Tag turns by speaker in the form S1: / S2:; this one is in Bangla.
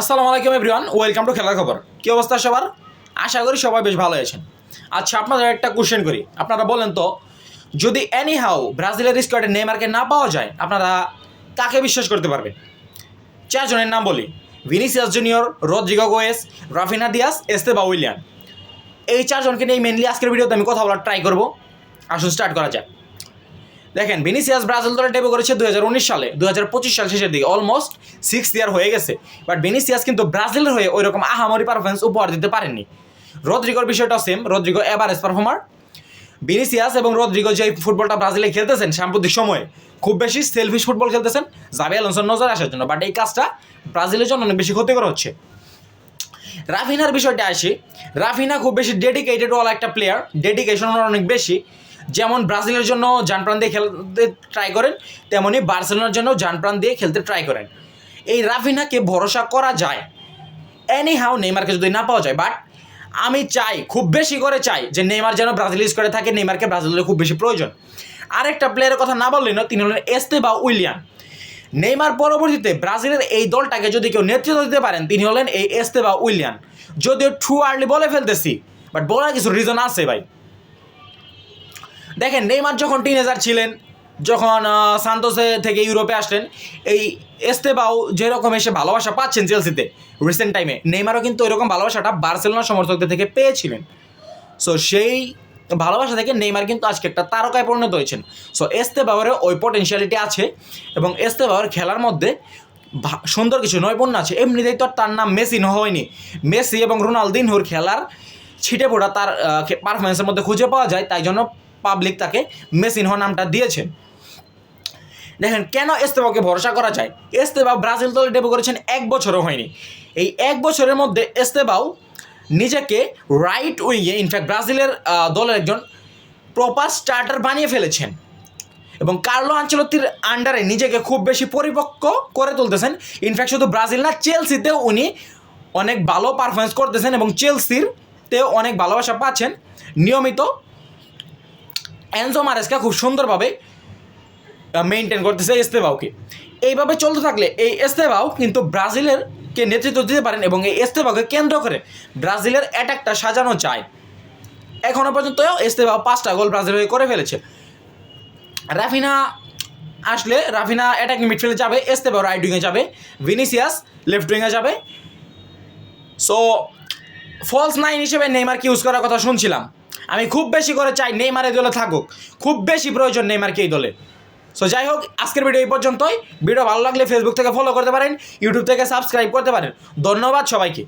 S1: আসসালামু আলাইকুম এভরিওয়ান, ওয়েলকাম টু খেলার খবর। কী অবস্থা সবার? আশা করি সবাই বেশ ভালো আছেন। আচ্ছা আপনাদের একটা কোশ্চেন করি। আপনারা বলেন তো, যদি এনি হাউ ব্রাজিলের স্কোয়াডে নেইমারকে না পাওয়া যায়, আপনারা কাকে বিশ্বাস করতে পারবেন? চারজনের নাম বলি। Vinicius Junior, Rodrygo Goes, Raphinha Dias, Estevao Willian. এই চারজনকে নিয়ে মেনলি আজকের ভিডিওতে আমি কথা বলার ট্রাই করব। আসুন স্টার্ট করা যাক। দেখেন, ভিনিসিয়াস ব্রাজিল দলে ডেবু করেছে দুহাজার উনিশ সালে দু হাজার পঁচিশ সাল শেষের দিকে অলমোস্ট সিক্স ইয়ার হয়ে গেছে। বাট ভিনিসিয়াস কিন্তু ব্রাজিলের হয়ে ওই রকম আহামরি পারফরমেন্স উপহার দিতে পারেননি। রদ্রিগোর বিষয়টা same Rodrygo average performer Vinicius এবং রদ্রিগো যে ফুটবলটা ব্রাজিলে খেলতেছেন সাম্প্রতিক সময়ে, খুব বেশি সেলফিশ ফুটবল খেলতেছেন জাবি আলোনসোর নজর আসার জন্য। বাট এই কাজটা ব্রাজিলের জন্য অনেক বেশি ক্ষতিকর হচ্ছে। রাফিনার বিষয়টা আসি। রাফিনা খুব বেশি ডেডিকেটেড ওয়ালা একটা প্লেয়ার ডেডিকেশন অনেক বেশি। যেমন ব্রাজিলের জন্য জান প্রাণ দিয়ে খেলতে ট্রাই করেন, তেমনি বার্সেলোনার জন্য জান প্রাণ দিয়ে খেলতে ট্রাই করেন। এই রাফিনাকে ভরসা করা যায়। এনি হাউ নেইমারকে যদি না পাওয়া যায় বাট আমি চাই, খুব বেশি করে চাই যে নেইমার যেন ব্রাজিল ইউজ করে থাকে, নেইমারকে ব্রাজিলের খুব বেশি প্রয়োজন। আরেকটা প্লেয়ারের কথা না বললেই না তিনি হলেন এস্তে বা উইলিয়ান নেইমার পরবর্তীতে ব্রাজিলের এই দলটাকে যদি কেউ নেতৃত্ব দিতে পারেন, তিনি হলেন এই এস্তে বা উইলিয়ান যদিও ট্রু আর্লি বলে ফেলতেছি বাট বলার কিছু রিজন আছে ভাই। দেখেন, নেইমার যখন টিনেজার ছিলেন, যখন সান্তোসে থেকে ইউরোপে আসলেন, এই এস্তেবাও যেরকম এসে ভালোবাসা পাচ্ছেন চেলসিতে রিসেন্ট টাইমে নেইমারও কিন্তু ওইরকম ভালোবাসাটা বার্সেলোনা সমর্থকদের থেকে পেয়েছিলেন। সো সেই ভালোবাসা থেকে নেইমার কিন্তু আজকে একটা তারকায় পরিণত হয়েছেন। সো এস্তে বাওয়ারের ওই পটেনশিয়ালিটি আছে এবং এস্তে বাওয়ার খেলার মধ্যে সুন্দর কিছু নৈপুণ্য আছে। এমনিতেই তো তার নাম মেসি হয়নি। মেসি এবং রোনালদিনহুর খেলার ছিটে ফোটা তার পারফরমেন্সের মধ্যে খুঁজে পাওয়া যায়, তাই জন্য পাবলিক তাকে মেসিনহ নামটা দিয়েছেন দেখেন, কেন এস্তেবাকে ভরসা করা যায়? এস্তেবাও ব্রাজিল দলে ডেবু করেছেন এক বছরও হয়নি। এই এক বছরের মধ্যে এস্তেবাও নিজেকে রাইট উইংয়ে ইনফ্যাক্ট ব্রাজিলের দলের একজন প্রপার স্টার্টার বানিয়ে ফেলেছেন। এবং কার্লো আঞ্চলতির আন্ডারে নিজেকে খুব বেশি পরিপক্ক করে তুলতেছেন। ইনফ্যাক্ট শুধু ব্রাজিল না চেলসিতেও উনি অনেক ভালো পারফরমেন্স করতেছেন এবং চেলসির তেও অনেক ভালোবাসা পাচ্ছেন। নিয়মিত এনজো মারেসকা খুব সুন্দরভাবে মেনটেন করতেছে এস্তেবাউকে। এইভাবে চলতে থাকলে এই এস্তেবাউ কিন্তু ব্রাজিলের কে নেতৃত্ব দিতে পারেন এবং এই এস্তেবাউকে কেন্দ্র করে ব্রাজিলের অ্যাটাকটা সাজানো যায়। এখনও পর্যন্ত এস্তেবাউ পাঁচটা গোল ব্রাজিল হয়ে করে ফেলেছে। রাফিনা আসলে, রাফিনা অ্যাটাকিং মিডফিল্ডে যাবে, এস্তেবাউ রাইট উইংয়ে যাবে, ভিনিসিয়াস লেফট উইংয়ে যাবে। সো ফলস নাইন হিসেবে নেইমারকে ইউজ করার কথা শুনছিলাম? আমি খুব বেশি করে চাই নেইমার এই দলে থাকুক। খুব বেশি প্রয়োজন নেইমারকে এই দলে। সো যাই হোক, আজকের ভিডিও এই পর্যন্তই। ভিডিও ভালো লাগলে ফেসবুক থেকে ফলো করতে পারেন ইউটিউব থেকে সাবস্ক্রাইব করতে পারেন। ধন্যবাদ সবাইকে।